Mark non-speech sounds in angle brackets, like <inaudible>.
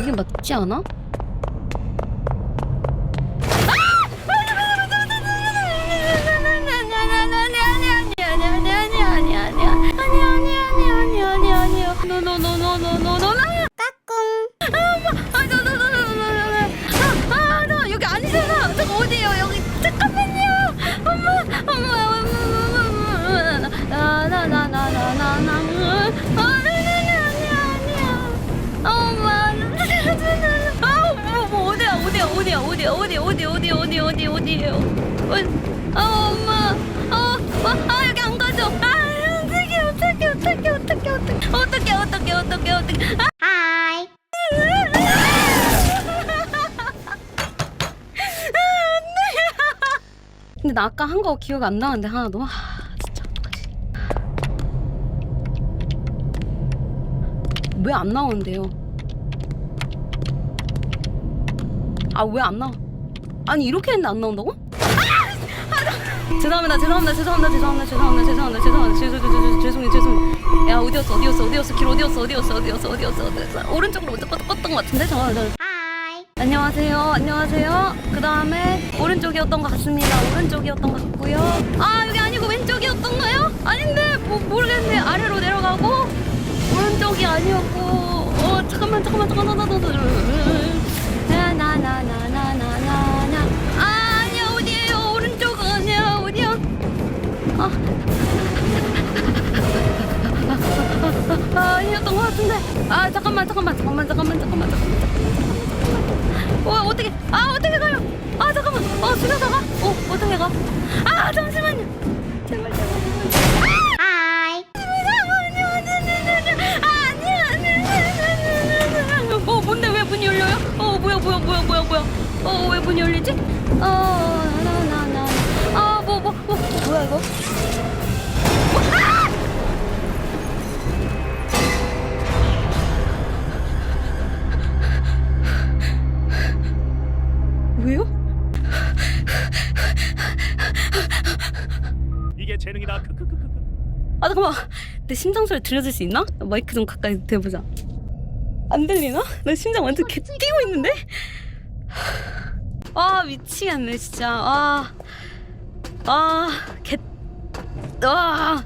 이게 맞지 않아? 엄마, 어디, 어디, 어디, 어디, 어디, 어디예요? 어, 아, 엄마, 어, 아, 아, 여기 안 가죠? 아, 어떡해, 어떡해, 어떡해, 어떡해, 어떡해, 어떡해, 어떡해, 어떡해, 어떡해. 아, 하이. <laughs> 근데 나 아까 한 거 기억 안 나는데 하나도 아 진짜 왜 안 나오는데요 아 왜 안 나와 아니 이렇게 했는데 안 나온다고? 아! 죄송합니다 죄송합니다 죄송합니다 죄송합니다 죄송합니다 죄송합니다 죄송합니다 죄송해요 죄송해요 야 어디였어 어디였어 어디였어 길 어디였어 어디였어 어디였어 어디였어 어디였어 오른쪽으로 먼저 껐던 것 같은데 잠깐만 잠깐만 안녕하세요. 안녕하세요. 그 다음에 오른쪽이었던 것 같습니다. 오른쪽이었던 것 같고요. 아 여기 아니고 왼쪽이었던가요? 아닌데 뭐 모르겠네. 아래로 내려가고 오른쪽이 아니었고. 어 잠깐만 잠깐만 잠깐만 잠깐만. 아 아니었던 것 같은데. 아 잠깐만 잠깐만 잠깐만 잠깐만 잠깐만 잠깐만. 와 어떻게 아 어떻게 가요? 아 잠깐만 어 수려다가 어 어떻게 가? 아 잠시만요 제발 제발 제발 하이 어 뭔데 왜 문이 열려요? 어 뭐야 뭐야 뭐야 뭐야 뭐야 어왜 문이 열리지? 어 나나나나 아뭐뭐 뭐, 뭐, 뭐야 이거? 재능이다. 크크크크. 아 잠깐만 내 심장 소리 들려줄 수 있나? 마이크 좀 가까이 대보자 안 들리나? 나 심장 완전 개 뛰고 있는데? 아 미치겠네 진짜 아, 아아개 아,